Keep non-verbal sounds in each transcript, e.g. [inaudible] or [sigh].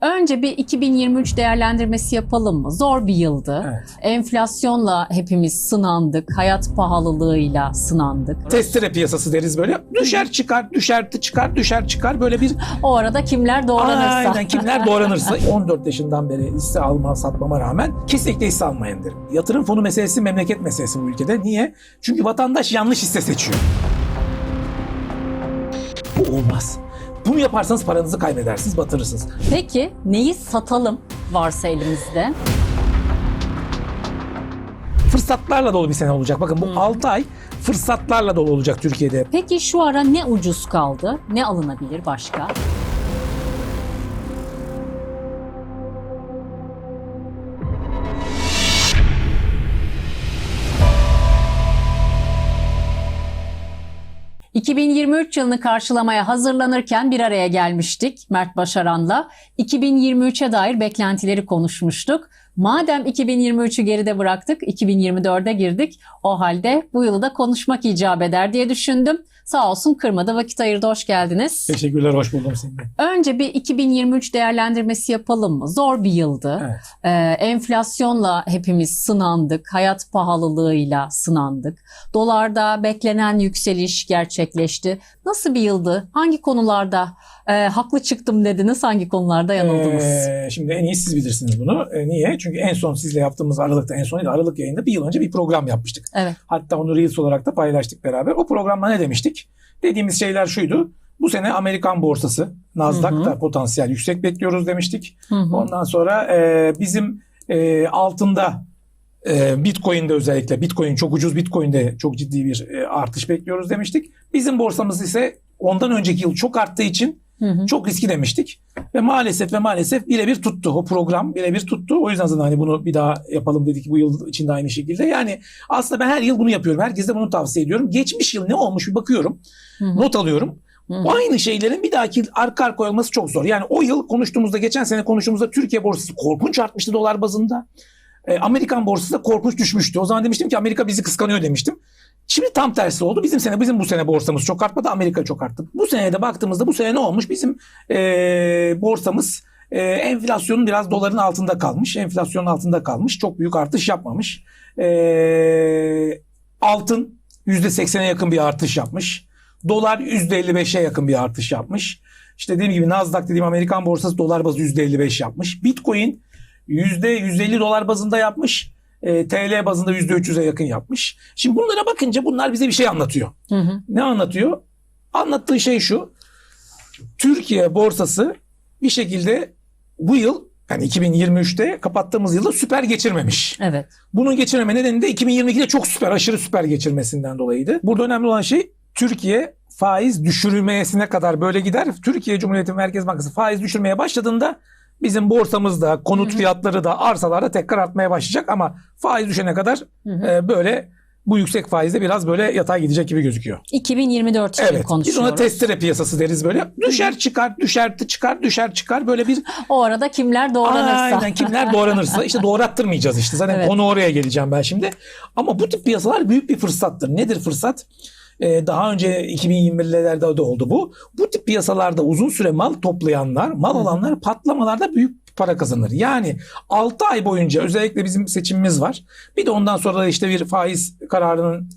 Önce bir 2023 değerlendirmesi yapalım mı? Zor bir yıldı. Evet. Enflasyonla hepimiz sınandık. Hayat pahalılığıyla sınandık. Testere piyasası deriz böyle. Düşer çıkar, düşer çıkar, düşer çıkar böyle bir O arada kimler doğranırsa. Aynen kimler doğranırsa [laughs] 14 yaşından beri hisse alma satmama rağmen kesinlikle hisse almayın derim. Yatırım fonu meselesi memleket meselesi bu ülkede. Niye? Çünkü vatandaş yanlış hisse seçiyor. Bu olmaz. Bunu yaparsanız paranızı kaybedersiniz, batırırsınız. Peki neyi satalım varsa elimizde? Fırsatlarla dolu bir sene olacak. Bakın bu 6 ay fırsatlarla dolu olacak Türkiye'de. Peki şu ara ne ucuz kaldı? Ne alınabilir başka? ...2023 yılını karşılamaya hazırlanırken bir araya gelmiştik Mert Başaran'la. 2023'e dair beklentileri konuşmuştuk. Madem 2023'ü geride bıraktık, 2024'e girdik. O halde bu yılı da konuşmak icap eder diye düşündüm. Sağ olsun kırmadı, vakit ayırdı, hoş geldiniz. Teşekkürler, hoş buldum seni. de. Önce bir 2023 değerlendirmesi yapalım mı? Zor bir yıldı. Evet. Ee, enflasyonla hepimiz sınandık. Hayat pahalılığıyla sınandık. Dolarda beklenen yükseliş gerçekleşti. Nasıl bir yıldı? Hangi konularda e, haklı çıktım dediniz? Hangi konularda yanıldınız? Ee, şimdi en iyi siz bilirsiniz bunu. Ee, niye? Çünkü en son sizle yaptığımız Aralık'ta, en son değil, Aralık yayında bir yıl önce bir program yapmıştık. evet. Hatta onu Reels olarak da paylaştık beraber. O programda ne demiştik? Dediğimiz şeyler şuydu. Bu sene Amerikan borsası, Nasdaq'ta potansiyel yüksek bekliyoruz demiştik. Hı hı. Ondan sonra e, bizim e, altında e, Bitcoin'de özellikle Bitcoin çok ucuz Bitcoin'de çok ciddi bir e, artış bekliyoruz demiştik. Bizim borsamız ise ondan önceki yıl çok arttığı için Hı hı. çok riskli demiştik. Ve maalesef ve maalesef birebir tuttu. O program birebir tuttu. O yüzden zaten hani bunu bir daha yapalım dedik bu yıl içinde aynı şekilde. Yani aslında ben her yıl bunu yapıyorum. Herkese bunu tavsiye ediyorum. Geçmiş yıl ne olmuş bir bakıyorum. Hı hı. Not alıyorum. Hı hı. Aynı şeylerin bir dahaki arka arka olması çok zor. Yani o yıl konuştuğumuzda geçen sene konuştuğumuzda Türkiye borsası korkunç artmıştı dolar bazında. E, Amerikan borsası da korkunç düşmüştü. O zaman demiştim ki Amerika bizi kıskanıyor demiştim. Şimdi tam tersi oldu. Bizim sene bizim bu sene borsamız çok artmadı. Amerika çok arttı. Bu seneye de baktığımızda bu sene ne olmuş? Bizim e, borsamız e, enflasyonun biraz doların altında kalmış. Enflasyonun altında kalmış. Çok büyük artış yapmamış. E, altın %80'e yakın bir artış yapmış. Dolar %55'e yakın bir artış yapmış. İşte dediğim gibi Nasdaq dediğim Amerikan borsası dolar bazı %55 yapmış. Bitcoin %150 dolar bazında yapmış. E, TL bazında %300'e yakın yapmış. Şimdi bunlara bakınca bunlar bize bir şey anlatıyor. Hı hı. Ne anlatıyor? Anlattığı şey şu. Türkiye borsası bir şekilde bu yıl yani 2023'te kapattığımız yılda süper geçirmemiş. Evet. Bunun geçirmeme nedeni de 2022'de çok süper, aşırı süper geçirmesinden dolayıydı. Burada önemli olan şey Türkiye faiz düşürülmesine kadar böyle gider. Türkiye Cumhuriyeti Merkez Bankası faiz düşürmeye başladığında bizim borsamızda, konut fiyatları da, arsalar da tekrar artmaya başlayacak ama faiz düşene kadar e, böyle bu yüksek faizde biraz böyle yatay gidecek gibi gözüküyor. 2024 için Evet. Biz konuşuyoruz. ona testere piyasası deriz böyle. Düşer çıkar, düşer çıkar, düşer çıkar böyle bir O arada kimler doğranırsa. Aynen kimler doğranırsa işte doğrattırmayacağız işte. Zaten Evet. konu oraya geleceğim ben şimdi. Ama bu tip piyasalar büyük bir fırsattır. Nedir fırsat? Ee, daha önce 2021'lerde de oldu bu. Bu tip piyasalarda uzun süre mal toplayanlar, mal alanlar patlamalarda büyük para kazanır. Yani 6 ay boyunca özellikle bizim seçimimiz var. Bir de ondan sonra da işte bir faiz kararının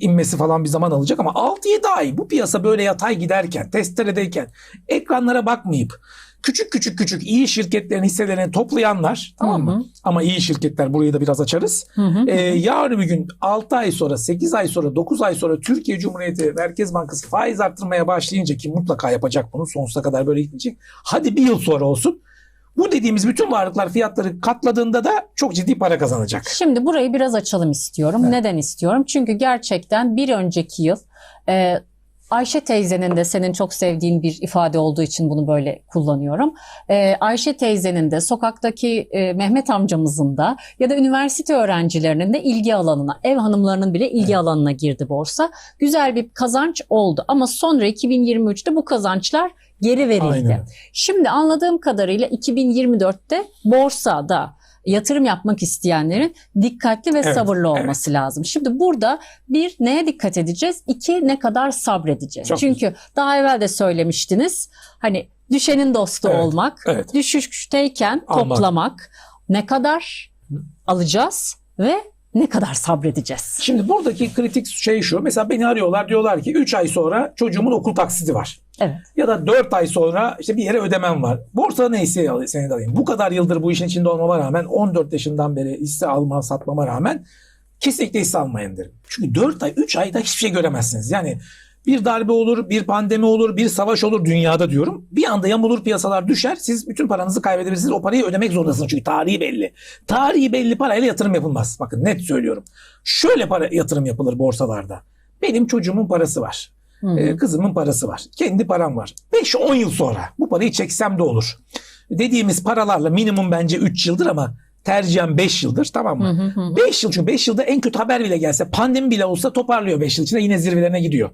inmesi falan bir zaman alacak ama 6-7 ay bu piyasa böyle yatay giderken, testeredeyken ekranlara bakmayıp küçük küçük küçük iyi şirketlerin hisselerini toplayanlar tamam mı? Hı hı. Ama iyi şirketler burayı da biraz açarız. Hı hı. Ee, yarın bir gün 6 ay sonra, 8 ay sonra, 9 ay sonra Türkiye Cumhuriyeti Merkez Bankası faiz arttırmaya başlayınca ki mutlaka yapacak bunu sonsuza kadar böyle gitmeyecek. Hadi bir yıl sonra olsun. Bu dediğimiz bütün varlıklar fiyatları katladığında da çok ciddi para kazanacak. Şimdi burayı biraz açalım istiyorum. Evet. Neden istiyorum? Çünkü gerçekten bir önceki yıl e, Ayşe teyzenin de senin çok sevdiğin bir ifade olduğu için bunu böyle kullanıyorum. E, Ayşe teyzenin de sokaktaki e, Mehmet amcamızın da ya da üniversite öğrencilerinin de ilgi alanına, ev hanımlarının bile ilgi alanına girdi borsa. Güzel bir kazanç oldu ama sonra 2023'te bu kazançlar geri verildi. Aynen. Şimdi anladığım kadarıyla 2024'te borsada yatırım yapmak isteyenlerin dikkatli ve Evet, sabırlı olması lazım. Şimdi burada bir neye dikkat edeceğiz? İki ne kadar sabredeceğiz? Çok Çünkü daha evvel de söylemiştiniz. Hani Düşenin dostu Evet, olmak, evet. düşüşteyken Almak. toplamak, ne kadar alacağız ve ne kadar sabredeceğiz. Şimdi buradaki kritik şey şu. Mesela beni arıyorlar diyorlar ki 3 ay sonra çocuğumun okul taksidi var. Evet. Ya da 4 ay sonra işte bir yere ödemem var. Borsada ne hisse al- senedi alayım. Bu kadar yıldır bu işin içinde olmama rağmen 14 yaşından beri hisse alma satmama rağmen kesinlikle hisse almayın derim. Çünkü 4 ay 3 ayda hiçbir şey göremezsiniz. Yani bir darbe olur, bir pandemi olur, bir savaş olur dünyada diyorum. Bir anda yamulur piyasalar düşer. Siz bütün paranızı kaybedebilirsiniz. O parayı ödemek zorundasınız çünkü tarihi belli. Tarihi belli parayla yatırım yapılmaz. Bakın net söylüyorum. Şöyle para yatırım yapılır borsalarda. Benim çocuğumun parası var. Hı hı. Ee, kızımın parası var. Kendi param var. 5-10 yıl sonra bu parayı çeksem de olur. Dediğimiz paralarla minimum bence 3 yıldır ama tercihen 5 yıldır tamam mı? Hı hı hı. 5 yıl çünkü 5 yılda en kötü haber bile gelse pandemi bile olsa toparlıyor 5 yıl içinde yine zirvelerine gidiyor.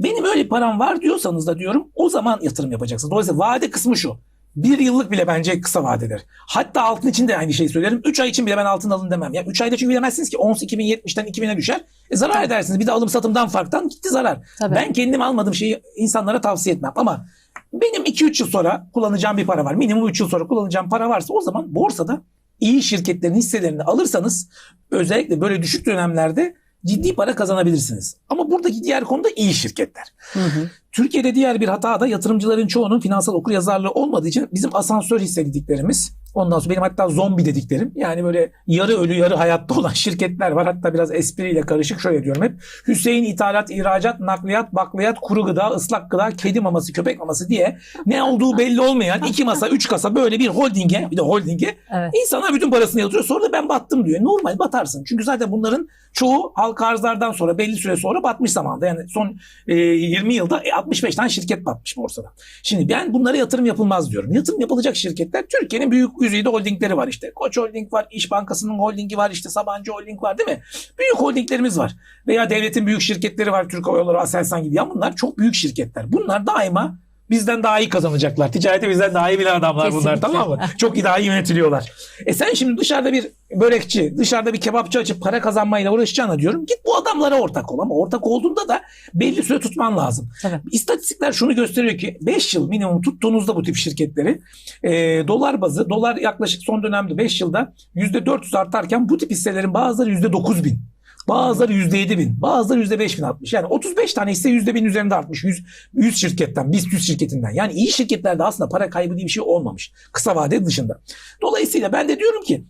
Benim öyle param var diyorsanız da diyorum o zaman yatırım yapacaksınız. Dolayısıyla vade kısmı şu. Bir yıllık bile bence kısa vadedir. Hatta altın için de aynı şeyi söylerim. 3 ay için bile ben altın alın demem. Ya 3 ayda çünkü bilemezsiniz ki ons 2070'ten 2000'e düşer. E zarar edersiniz. Bir de alım satımdan farktan gitti zarar. Tabii. Ben kendim almadığım şeyi insanlara tavsiye etmem. Ama benim 2-3 yıl sonra kullanacağım bir para var. Minimum 3 yıl sonra kullanacağım para varsa o zaman borsada iyi şirketlerin hisselerini alırsanız özellikle böyle düşük dönemlerde ciddi para kazanabilirsiniz. Ama buradaki diğer konu da iyi şirketler. Hı hı. Türkiye'de diğer bir hata da yatırımcıların çoğunun finansal okuryazarlığı olmadığı için bizim asansör hisse dediklerimiz ondan sonra benim hatta zombi dediklerim yani böyle yarı ölü yarı hayatta olan [laughs] şirketler var. Hatta biraz espriyle karışık şöyle diyorum hep. Hüseyin ithalat, ihracat, nakliyat, bakliyat, kuru gıda, ıslak gıda, kedi maması, köpek maması diye ne olduğu belli olmayan iki masa, üç kasa böyle bir holdinge bir de holdinge Evet. İnsanlar bütün parasını yatırıyor. Sonra da ben battım diyor. Normal batarsın. Çünkü zaten bunların çoğu halka arzlardan sonra belli süre sonra batmış zamanda. Yani son e, 20 yılda e, 65 tane şirket batmış borsada. Şimdi ben bunlara yatırım yapılmaz diyorum. Yatırım yapılacak şirketler Türkiye'nin büyük yüzeyde holdingleri var işte. Koç Holding var, İş Bankası'nın holdingi var, işte Sabancı Holding var değil mi? Büyük holdinglerimiz var. Veya devletin büyük şirketleri var. Türk Hava Yolları, Aselsan gibi. Ya bunlar çok büyük şirketler. Bunlar daima bizden daha iyi kazanacaklar. Ticarete bizden daha iyi bilen adamlar bunlar Kesinlikle. tamam mı? Çok iyi daha iyi yönetiliyorlar. E sen şimdi dışarıda bir börekçi, dışarıda bir kebapçı açıp para kazanmayla uğraşacağına diyorum. Git bu adamlara ortak ol ama ortak olduğunda da belli süre tutman lazım. Tabii. İstatistikler şunu gösteriyor ki 5 yıl minimum tuttuğunuzda bu tip şirketleri e, dolar bazı, dolar yaklaşık son dönemde 5 yılda %400 artarken bu tip hisselerin bazıları %9 bin. Bazıları %7 bin, bazıları %5 bin artmış. Yani 35 tane hisse %1000 üzerinde artmış. 100, 100 şirketten, BIST 100 şirketinden. Yani iyi şirketlerde aslında para kaybı diye bir şey olmamış. Kısa vade dışında. Dolayısıyla ben de diyorum ki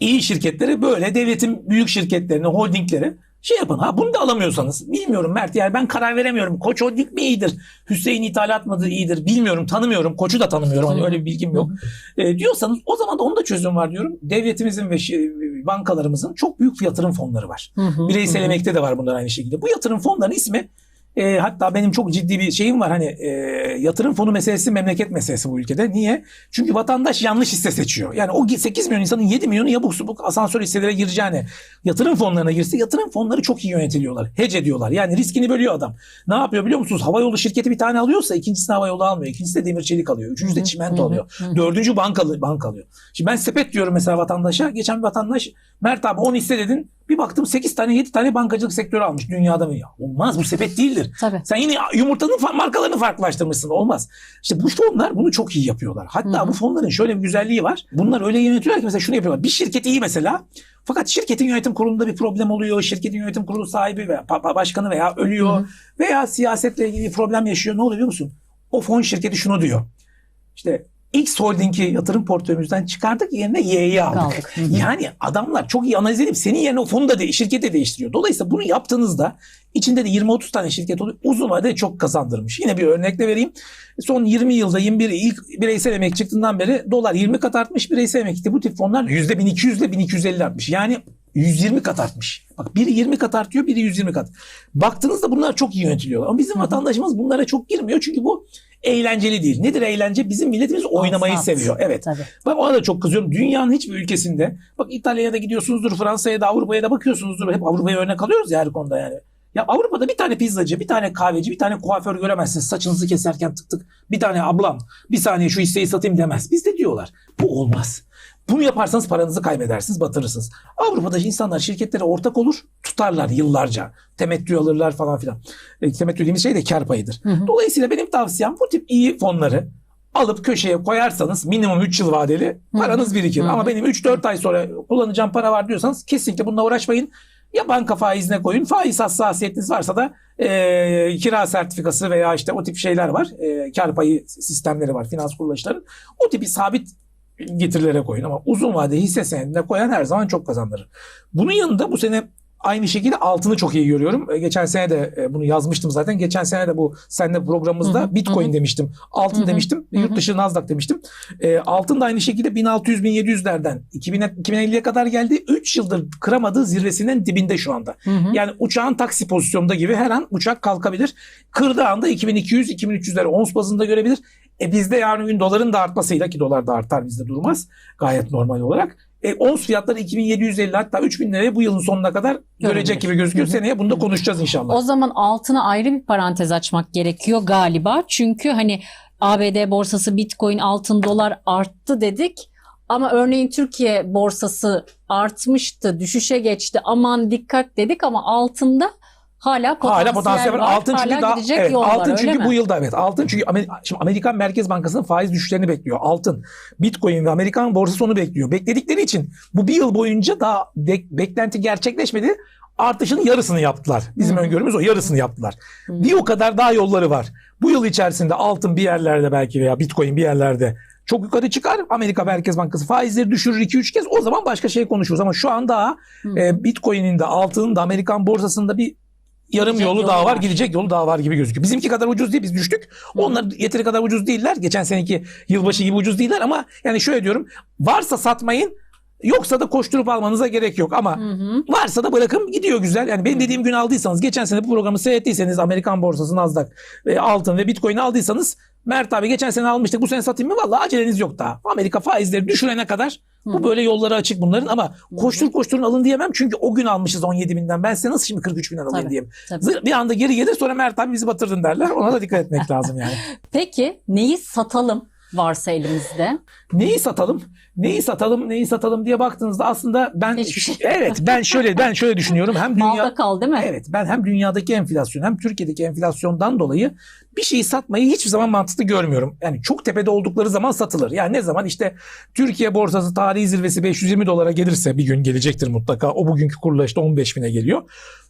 iyi şirketleri böyle devletin büyük şirketlerini, holdingleri şey yapın. Ha bunu da alamıyorsanız bilmiyorum Mert yani ben karar veremiyorum. Koç Holding mi iyidir? Hüseyin İthalat mıdır iyidir? Bilmiyorum. Tanımıyorum. Koçu da tanımıyorum. Hani öyle bir bilgim yok. E, diyorsanız o zaman da onda çözüm var diyorum. Devletimizin ve şi- bankalarımızın çok büyük yatırım fonları var. Hı hı. Bireysel hı. emekte de var bunlar aynı şekilde. Bu yatırım fonlarının ismi e, hatta benim çok ciddi bir şeyim var hani e, yatırım fonu meselesi memleket meselesi bu ülkede. Niye? Çünkü vatandaş yanlış hisse seçiyor. Yani o 8 milyon insanın 7 milyonu yabuk subuk asansör hisselere gireceğine yatırım fonlarına girse yatırım fonları çok iyi yönetiliyorlar. Hece ediyorlar. Yani riskini bölüyor adam. Ne yapıyor biliyor musunuz? Havayolu şirketi bir tane alıyorsa ikincisini havayolu almıyor. İkincisi de demir çelik alıyor. Üçüncüsü de çimento alıyor. Dördüncü bankalı, banka alıyor. Şimdi ben sepet diyorum mesela vatandaşa. Geçen bir vatandaş Mert abi 10 hisse dedin. Bir baktım 8 tane 7 tane bankacılık sektörü almış dünyada mı? Ya olmaz bu sepet değildir. Tabii. Sen yine yumurtanın markalarını farklılaştırmışsın. Olmaz. İşte bu fonlar bunu çok iyi yapıyorlar. Hatta Hı hı. bu fonların şöyle bir güzelliği var. Bunlar öyle yönetiyorlar ki mesela şunu yapıyorlar. Bir şirket iyi mesela. Fakat şirketin yönetim kurulunda bir problem oluyor. Şirketin yönetim kurulu sahibi veya başkanı veya ölüyor. Hı hı. Veya siyasetle ilgili bir problem yaşıyor. Ne oluyor biliyor musun? O fon şirketi şunu diyor. İşte X Holding'i yatırım portföyümüzden çıkardık yerine Y'yi aldık. Yani adamlar çok iyi analiz edip senin yerine o fonu da de, şirketi de değiştiriyor. Dolayısıyla bunu yaptığınızda içinde de 20-30 tane şirket oluyor. Uzun vadede çok kazandırmış. Yine bir örnek de vereyim. Son 20 yılda 21 ilk bireysel emek çıktığından beri dolar 20 kat artmış. Bireysel emekte bu tip fonlar %1200 ile 1250 artmış. Yani 120 kat artmış. Bak biri 20 kat artıyor, biri 120 kat. Baktığınızda bunlar çok iyi yönetiliyor. Ama bizim vatandaşımız bunlara çok girmiyor. Çünkü bu eğlenceli değil. Nedir eğlence? Bizim milletimiz oynamayı Alsat. seviyor. Evet. Tabii. Bak ona da çok kızıyorum. Dünyanın hiçbir ülkesinde bak İtalya'ya da gidiyorsunuzdur, Fransa'ya da Avrupa'ya da bakıyorsunuzdur. Hep Avrupa'ya örnek alıyoruz ya her konuda yani. Ya Avrupa'da bir tane pizzacı, bir tane kahveci, bir tane kuaför göremezsiniz. Saçınızı keserken tık tık bir tane ablam bir saniye şu hisseyi satayım demez. Bizde diyorlar. Bu olmaz. Bunu yaparsanız paranızı kaybedersiniz, batırırsınız. Avrupa'da insanlar şirketlere ortak olur, tutarlar yıllarca. Temettü alırlar falan filan. E, temettü dediğimiz şey de kar payıdır. Hı hı. Dolayısıyla benim tavsiyem bu tip iyi fonları alıp köşeye koyarsanız minimum 3 yıl vadeli paranız birikir. Hı hı. Ama benim 3-4 ay sonra kullanacağım para var diyorsanız kesinlikle bununla uğraşmayın. Ya banka faizine koyun. Faiz hassasiyetiniz varsa da e, kira sertifikası veya işte o tip şeyler var. E, kar payı sistemleri var finans kuruluşların. O tipi sabit getirilere koyun ama uzun vade hisse senedine koyan her zaman çok kazandırır. Bunun yanında bu sene aynı şekilde altını çok iyi görüyorum. E, Geçen sene de e, bunu yazmıştım zaten. Geçen sene de bu seninle programımızda Hı hı, Bitcoin hı hı. demiştim. Altın Hı hı, demiştim. hı hı. Yurt dışı Nasdaq demiştim. E, altın da aynı şekilde 1600-1700'lerden 2000'e 2050'ye kadar geldi. 3 yıldır kıramadığı zirvesinin dibinde şu anda. Hı hı. Yani uçağın taksi pozisyonunda gibi her an uçak kalkabilir. Kırdığı anda 2200-2300'leri ons bazında görebilir. E bizde yarın gün doların da artmasıyla ki dolar da artar bizde durmaz gayet normal olarak. E, ons fiyatları 2750 hatta 3000 liraya bu yılın sonuna kadar görecek gibi gözüküyor. Seneye bunu da konuşacağız inşallah. O zaman altına ayrı bir parantez açmak gerekiyor galiba. Çünkü hani ABD borsası, Bitcoin, altın, dolar arttı dedik. Ama örneğin Türkiye borsası artmıştı, düşüşe geçti. Aman dikkat dedik ama altında hala potansiyel, Hala potansiyel var. var. Altın çünkü hala daha evet, yol var, altın öyle çünkü bu yılda evet. Altın çünkü şimdi Amerikan Merkez Bankası'nın faiz düşüşlerini bekliyor. Altın, Bitcoin ve Amerikan borsası onu bekliyor. Bekledikleri için bu bir yıl boyunca daha bek- beklenti gerçekleşmedi. Artışın yarısını yaptılar. Bizim Hı. öngörümüz o yarısını yaptılar. Hı. Bir o kadar daha yolları var. Bu yıl içerisinde altın bir yerlerde belki veya Bitcoin bir yerlerde çok yukarı çıkar. Amerika Merkez Bankası faizleri düşürür 2-3 kez. O zaman başka şey konuşuruz. Ama şu an daha Hı. e, Bitcoin'in de altının da Amerikan borsasında bir yarım Gidecek yolu daha var, gidecek yolu daha var gibi gözüküyor. Bizimki kadar ucuz değil biz düştük. Onlar yeteri kadar ucuz değiller. Geçen seneki yılbaşı gibi ucuz değiller ama yani şöyle diyorum. Varsa satmayın. Yoksa da koşturup almanıza gerek yok ama Hı hı. varsa da bırakın gidiyor güzel. Yani benim dediğim gün aldıysanız geçen sene bu programı seyrettiyseniz Amerikan borsası Nasdaq ve altın ve Bitcoin aldıysanız Mert abi geçen sene almıştık bu sene satayım mı? Vallahi aceleniz yok daha. Amerika faizleri düşürene kadar bu Hı. böyle yolları açık bunların ama koştur koşturun alın diyemem. Çünkü o gün almışız 17 binden. Ben size nasıl şimdi 43 binden alayım Tabii, diyeyim. tabii. Bir anda geri gelir sonra Mert abi bizi batırdın derler. Ona da dikkat etmek [laughs] lazım yani. Peki neyi satalım varsa elimizde? Neyi satalım? Neyi satalım? Neyi satalım diye baktığınızda aslında ben Hiçbir şey. evet ben şöyle ben şöyle düşünüyorum. Hem dünya Malda kal değil mi? Evet ben hem dünyadaki enflasyon hem Türkiye'deki enflasyondan dolayı bir şeyi satmayı hiçbir zaman mantıklı görmüyorum. Yani çok tepede oldukları zaman satılır. Yani ne zaman işte Türkiye borsası tarihi zirvesi 520 dolara gelirse bir gün gelecektir mutlaka. O bugünkü kurla işte 15 bine geliyor.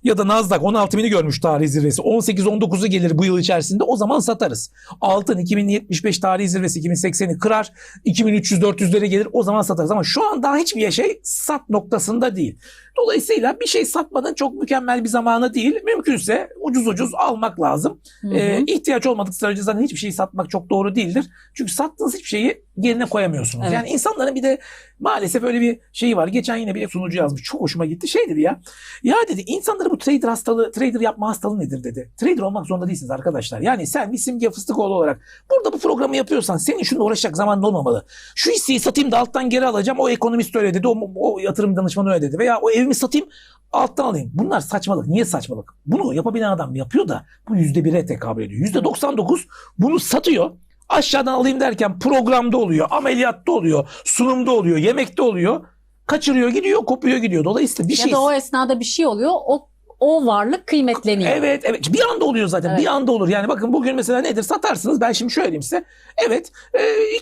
Ya da Nasdaq 16 bini görmüş tarihi zirvesi. 18-19'u gelir bu yıl içerisinde o zaman satarız. Altın 2075 tarihi zirvesi 2080'i kırar. 2300-400'lere gelir o zaman satarız. Ama şu an daha hiçbir şey sat noktasında değil. Dolayısıyla bir şey satmanın çok mükemmel bir zamanı değil. Mümkünse ucuz ucuz almak lazım. Hı hı. Ee, ihtiyaç olmadık sürece zaten hiçbir şeyi satmak çok doğru değildir. Çünkü sattığınız hiçbir şeyi yerine koyamıyorsunuz. Evet. Yani insanların bir de maalesef öyle bir şeyi var. Geçen yine bir sunucu yazmış. Çok hoşuma gitti. Şey dedi ya. Ya dedi insanları bu trader hastalığı, trader yapma hastalığı nedir dedi. Trader olmak zorunda değilsiniz arkadaşlar. Yani sen bir simge fıstıkoğlu olarak burada bu programı yapıyorsan senin şununla uğraşacak zamanın olmamalı. Şu hisseyi satayım da alttan geri alacağım. O ekonomist öyle dedi. O, o yatırım danışmanı öyle dedi. Veya o evimi satayım alttan alayım. Bunlar saçmalık. Niye saçmalık? Bunu yapabilen adam yapıyor da bu yüzde bire tekabül ediyor. Yüzde 99 bunu satıyor. Aşağıdan alayım derken programda oluyor, ameliyatta oluyor, sunumda oluyor, yemekte oluyor. Kaçırıyor gidiyor, kopuyor gidiyor. Dolayısıyla bir Ya şey... da o esnada bir şey oluyor. O o varlık kıymetleniyor. Evet evet bir anda oluyor zaten Evet. bir anda olur yani bakın bugün mesela nedir satarsınız ben şimdi şöyle diyeyim size evet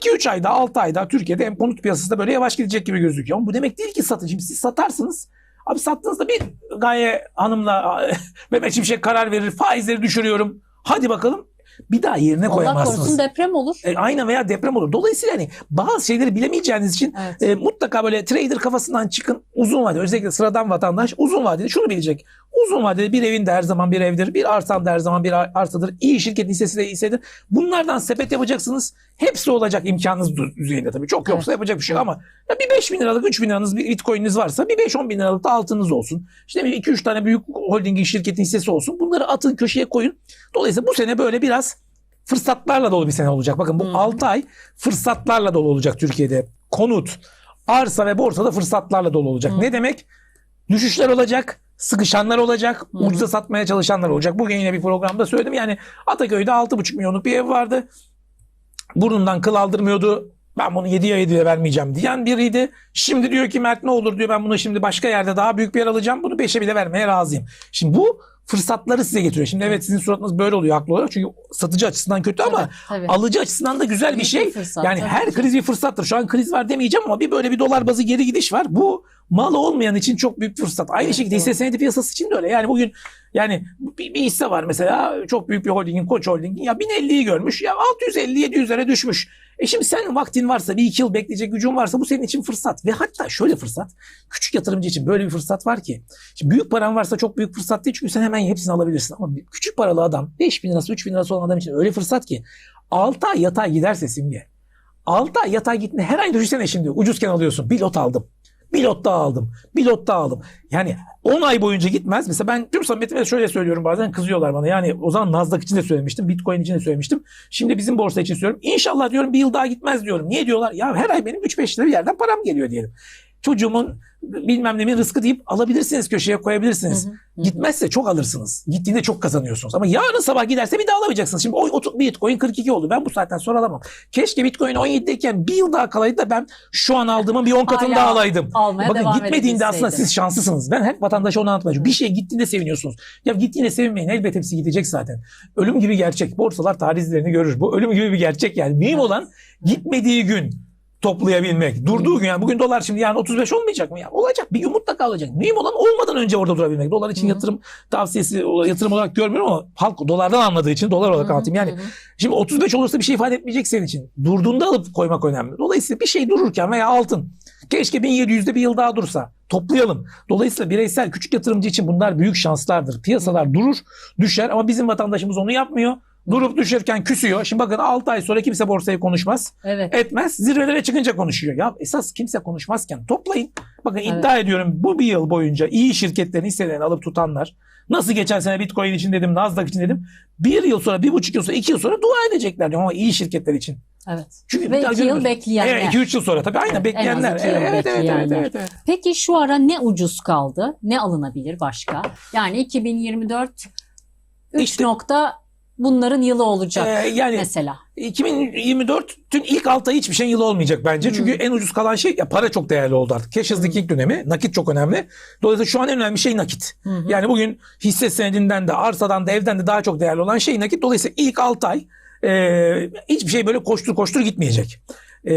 2-3 ayda 6 ayda Türkiye'de hem konut piyasası da böyle yavaş gidecek gibi gözüküyor ama bu demek değil ki satın şimdi siz satarsınız abi sattığınızda bir Gaye Hanım'la [laughs] Mehmet Şimşek karar verir faizleri düşürüyorum hadi bakalım bir daha yerine Allah koyamazsınız. korusun deprem olur. E, aynen veya deprem olur. Dolayısıyla hani bazı şeyleri bilemeyeceğiniz için Evet. e, mutlaka böyle trader kafasından çıkın uzun vadeli özellikle sıradan vatandaş uzun vadeli şunu bilecek. Uzun vadeli bir evin de her zaman bir evdir. Bir arsan da her zaman bir ar- arsadır. İyi şirket hissesi de hissedir. Bunlardan sepet yapacaksınız. Hepsi olacak imkanınız dü- düzeyinde tabii. Çok yoksa yapacak bir şey yok ama ya bir 5 bin liralık 3 bin liranız bir bitcoin'iniz varsa bir 5-10 bin liralık da altınız olsun. İşte bir 2-3 tane büyük holdingin şirketin hissesi olsun. Bunları atın köşeye koyun. Dolayısıyla bu sene böyle biraz fırsatlarla dolu bir sene olacak. Bakın bu Hı. 6 ay fırsatlarla dolu olacak Türkiye'de. Konut, arsa ve borsada fırsatlarla dolu olacak. Hı. Ne demek? Düşüşler olacak, sıkışanlar olacak, Hı. ucuza satmaya çalışanlar olacak. Bugün yine bir programda söyledim. Yani Ataköy'de 6,5 milyonluk bir ev vardı. Burnundan kıl aldırmıyordu. Ben bunu 7'ye 7'ye vermeyeceğim diyen biriydi. Şimdi diyor ki Mert ne olur diyor ben bunu şimdi başka yerde daha büyük bir yer alacağım. Bunu 5'e bile vermeye razıyım. Şimdi bu fırsatları size getiriyor. Şimdi evet sizin suratınız böyle oluyor haklı olarak çünkü satıcı açısından kötü ama Tabii, alıcı açısından da güzel bir Büyük şey. bir fırsat, yani tabii her kriz bir fırsattır. Şu an kriz var demeyeceğim ama bir böyle bir dolar bazı geri gidiş var. Bu mal olmayan için çok büyük bir fırsat. Aynı Evet, şekilde hisse doğru. senedi piyasası için de öyle. Yani bugün yani bir, bir hisse var mesela çok büyük bir holdingin, Koç Holding'in ya 1050'yi görmüş ya 650-700'lere düşmüş. E şimdi sen vaktin varsa bir iki yıl bekleyecek gücün varsa bu senin için fırsat. Ve hatta şöyle fırsat küçük yatırımcı için böyle bir fırsat var ki. Şimdi büyük paran varsa çok büyük fırsat değil çünkü sen hemen hepsini alabilirsin. Ama küçük paralı adam 5 bin lirası 3 bin lirası olan adam için öyle fırsat ki 6 ay yatay giderse simge 6 ay yatay gittiğinde her ay düşünsene şimdi ucuzken alıyorsun. Bir lot aldım. Bir lot daha aldım. Bir lot daha aldım. Yani 10 ay boyunca gitmez. Mesela ben tüm samimiyetimle şöyle söylüyorum bazen kızıyorlar bana. Yani o zaman Nasdaq için de söylemiştim. Bitcoin için de söylemiştim. Şimdi bizim borsa için söylüyorum. İnşallah diyorum bir yıl daha gitmez diyorum. Niye diyorlar? Ya her ay benim 3-5 lira bir yerden param geliyor diyelim. Çocuğumun bilmem nemin rızkı deyip alabilirsiniz köşeye koyabilirsiniz. Hı hı, hı. Gitmezse çok alırsınız. Gittiğinde çok kazanıyorsunuz. Ama yarın sabah giderse bir daha alamayacaksınız. Şimdi o, o Bitcoin 42 oldu. Ben bu saatten sonra alamam. Keşke Bitcoin 17'deyken bir yıl daha kalaydı da ben şu an aldığımın bir 10 katını daha alaydım. Almaya Bakın gitmediğinde aslında siz şanslısınız. Ben hep vatandaşa onu anlatmaya Bir şey gittiğinde seviniyorsunuz. Ya gittiğinde sevinmeyin. Elbet hepsi gidecek zaten. Ölüm gibi gerçek. Borsalar tarih izlerini görür. Bu ölüm gibi bir gerçek yani. Mühim Evet. olan gitmediği gün toplayabilmek. Durduğu gün yani bugün dolar şimdi yani 35 olmayacak mı? Ya olacak. Bir gün mutlaka olacak. Mühim olan olmadan önce orada durabilmek. Dolar için Hı yatırım tavsiyesi yatırım olarak görmüyorum ama halk dolardan anladığı için dolar olarak Hı anlatayım. Yani hı. Şimdi 35 olursa bir şey ifade etmeyecek senin için. Durduğunda alıp koymak önemli. Dolayısıyla bir şey dururken veya altın keşke 1700'de bir yıl daha dursa. Toplayalım. Dolayısıyla bireysel küçük yatırımcı için bunlar büyük şanslardır. Piyasalar durur, düşer ama bizim vatandaşımız onu yapmıyor. Durup düşerken küsüyor. Şimdi bakın 6 ay sonra kimse borsayı konuşmaz. Evet. Etmez. Zirvelere çıkınca konuşuyor. Ya esas kimse konuşmazken toplayın. Bakın Evet. iddia ediyorum bu bir yıl boyunca iyi şirketlerin hisselerini alıp tutanlar nasıl geçen sene Bitcoin için dedim, Nasdaq için dedim. Bir yıl sonra, bir buçuk yıl sonra, iki yıl sonra dua edecekler diyorum ama iyi şirketler için. Evet. Çünkü Ve iki yıl bekleyenler. Evet, iki üç yıl sonra tabii aynen Evet, en az bekleyenler. iki yıl Evet, evet, evet, bekleyenler. evet, evet. Peki şu ara ne ucuz kaldı? Ne alınabilir başka? Yani 2024 3 İşte- nokta bunların yılı olacak Ee, yani mesela. 2024'tün ilk 6 ayı hiçbir şeyin yılı olmayacak bence. Çünkü en ucuz kalan şey ya para çok değerli oldu artık. Cash hızlı ilk dönemi. Nakit çok önemli. Dolayısıyla şu an en önemli şey nakit. Hı. Yani bugün hisse senedinden de arsadan da evden de daha çok değerli olan şey nakit. Dolayısıyla ilk 6 ay e, hiçbir şey böyle koştur koştur gitmeyecek. E,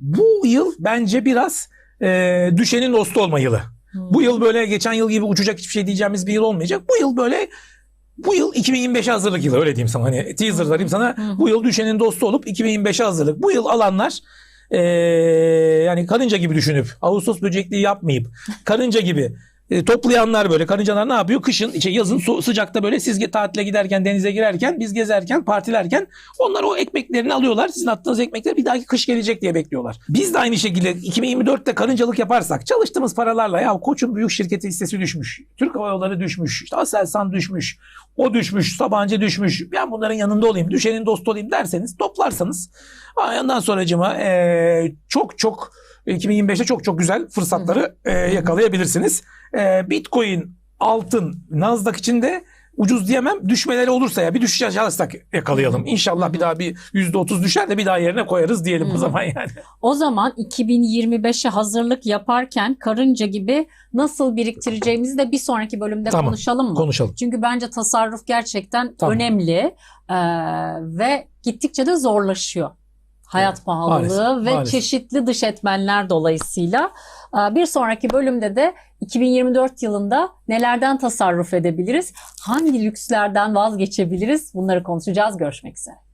bu yıl bence biraz e, düşenin dostu olma yılı. Hı. Bu yıl böyle geçen yıl gibi uçacak hiçbir şey diyeceğimiz bir yıl olmayacak. Bu yıl böyle bu yıl 2025'e hazırlık yılı öyle diyeyim sana. Hani teaser vereyim sana. Hı. Bu yıl düşenin dostu olup 2025'e hazırlık. Bu yıl alanlar eee, yani karınca gibi düşünüp Ağustos böcekliği yapmayıp karınca gibi e, toplayanlar böyle karıncalar ne yapıyor? Kışın işte yazın so- sıcakta böyle siz tatile giderken denize girerken biz gezerken partilerken onlar o ekmeklerini alıyorlar. Sizin attığınız ekmekleri bir dahaki kış gelecek diye bekliyorlar. Biz de aynı şekilde 2024'te karıncalık yaparsak çalıştığımız paralarla ya Koç'un büyük şirketi hissesi düşmüş. Türk Hava Yolları düşmüş. işte Aselsan düşmüş. O düşmüş. Sabancı düşmüş. Ben bunların yanında olayım. Düşenin dostu olayım derseniz toplarsanız ondan sonracıma e, çok çok 2025'te çok çok güzel fırsatları e, yakalayabilirsiniz. E, Bitcoin, altın, Nasdaq için de ucuz diyemem. Düşmeleri olursa ya bir düşüş yaşarsak yakalayalım. İnşallah bir daha bir %30 düşer de bir daha yerine koyarız diyelim o zaman yani. O zaman 2025'e hazırlık yaparken karınca gibi nasıl biriktireceğimizi de bir sonraki bölümde Tamam, konuşalım mı? Konuşalım. Çünkü bence tasarruf gerçekten Tamam. önemli ee, ve gittikçe de zorlaşıyor. Hayat pahalılığı maalesef, ve maalesef. çeşitli dış etmenler dolayısıyla. Bir sonraki bölümde de 2024 yılında nelerden tasarruf edebiliriz? Hangi lükslerden vazgeçebiliriz? Bunları konuşacağız. Görüşmek üzere.